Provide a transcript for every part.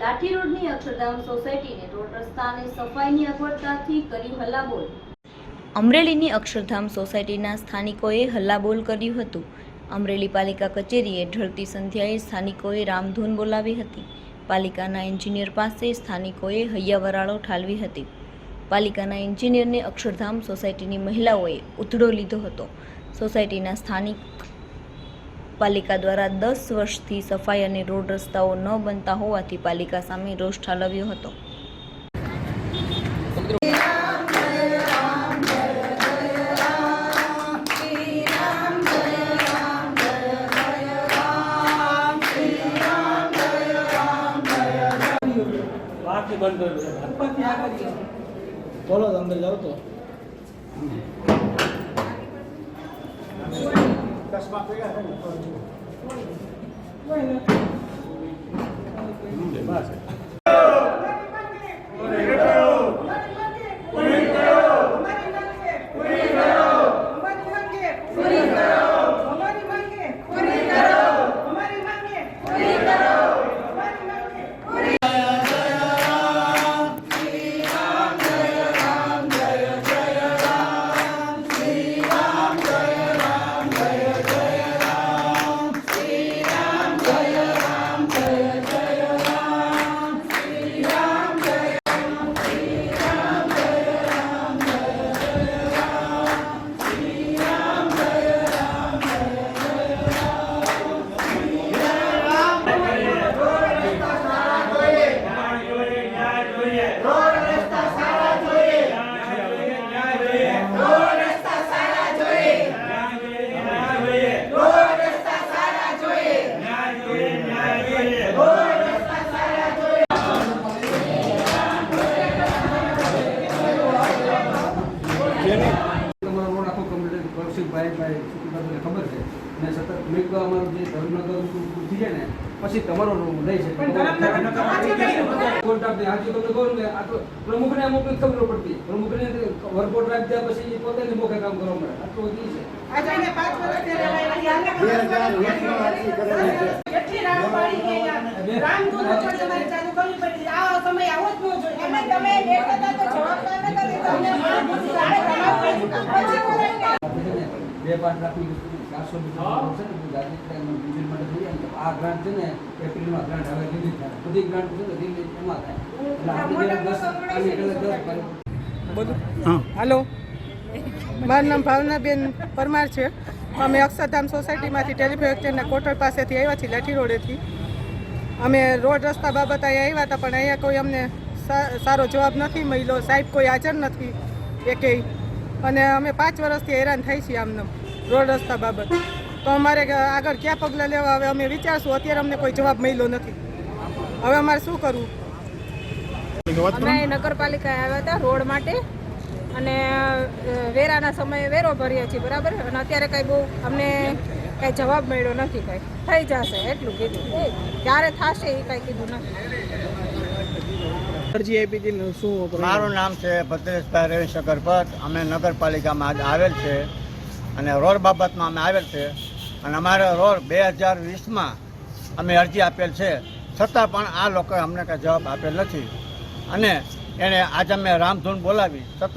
લાઠી રોડની અક્ષરધામ સોસાયટીને રોડ રસ્તાને સફાઈની અગવડતાથી કરી હલ્લાબોલ. અમરેલીની અક્ષરધામ સોસાયટીના સ્થાનિકોએ હલ્લાબોલ કર્યું હતું. અમરેલી પાલિકા કચેરીએ ઢળતી સંધ્યાએ સ્થાનિકોએ રામધૂન બોલાવી હતી. પાલિકાના એન્જિનિયર પાસે સ્થાનિકોએ હૈયાવરાળો ઠાલવી હતી. પાલિકાના એન્જિનિયરને અક્ષરધામ સોસાયટીની મહિલાઓએ ઉથડો લીધો હતો. સોસાયટીના સ્થાનિક પાલિકા દ્વારા દસ વર્ષથી સફાઈ અને રોડ રસ્તાઓ ન બનતા હોવાથી પાલિકા સામે રોષ ઠાલવ્યો હતો. બહારથી બંધ કરી બોલો તો અંદર જાઓ તો અમારી ભાઈ ખબર છે. અને સતત મેં તો અમારું જે ધર્મનગર ઉઠી જાય ને પછી તમારો લઈ છે તો. કોન્ટ્રાક્ટ આજે તમને કહું ને આ તો પ્રમુખને અમુક ખબર પડતી. પ્રમુખને વર્કઆઉટ રાખી દે પછી એ પોતે મોખે કામ કરવા મળે. આટલું વધી છે. કેટલી પાડી ચાલુ કરવી પડી. આ સમય આવો જ ન જોઈએ. અમે તમે લેટ હતા તો જવાબદાર નતા લેતા. અમને માણસ સાડે તમારું પછી બોલાવીને આપણે છે ને બે પાંચ લાખની ચારસો મીટર છે ને ગાંધી બીજી માટે જોઈએ ને આ ગ્રાન્ટ છે ને એપ્રિલમાં ગ્રાન્ટ હવે રિલીઝ થાય. બધી ગ્રાન્ટ છે ને રિલીઝ એમાં થાય. હાલો. મારું નામ ભાવનાબેન પરમાર છે. અમે અક્ષરધામ સોસાયટીમાંથી ટેલિફેક્ચરના કોટર પાસેથી આવ્યા છીએ લાઠી રોડેથી. અમે રોડ રસ્તા બાબત અહીંયા આવ્યા હતા પણ અહીંયા કોઈ અમને સારો જવાબ નથી મળ્યો. સાહેબ કોઈ હાજર નથી એકેય અને અમે પાંચ વર્ષથી હેરાન થઈ છીએ આમને. રોડ રસ્તા બાબત. તો અમારે આગળ ક્યાં પગલાં લેવા હવે અમે વિચારશું. અત્યારે અમને કોઈ જવાબ મળ્યો નથી. હવે અમારે શું કરવું? અમે નગરપાલિકાએ આવ્યા હતા રોડ માટે અને વેરાના સમયે વેરો ભરીએ છીએ બરાબર? અને અત્યારે કંઈ બહુ અમને કંઈ જવાબ મળ્યો નથી કંઈ. થઈ જશે એટલું કીધું. ક્યારે થશે એ કંઈ કીધું નથી. મારું નામ છે ભદ્રેશભાઈ રવિશંકર ભટ્ટ. અમે નગરપાલિકામાં આજ આવેલ છે. અને રોડ બાબતમાં અમે આવેલ છે. અને અમારો રોડ બે હજાર વીસમાં અમે અરજી આપેલ છે. છતાં પણ આ લોકોએ અમને કાંઈ જવાબ આપેલ નથી. અને એણે આજે અમે રામધૂન બોલાવી, સતત.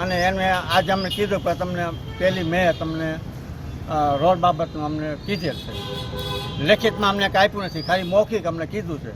અને એને આજે અમને કીધું કે તમને પહેલી મેં તમને રોડ બાબતનું અમને કીધેલ છે. લેખિતમાં અમને કાંઈ આપ્યું નથી, ખાલી મૌખિક અમને કીધું છે.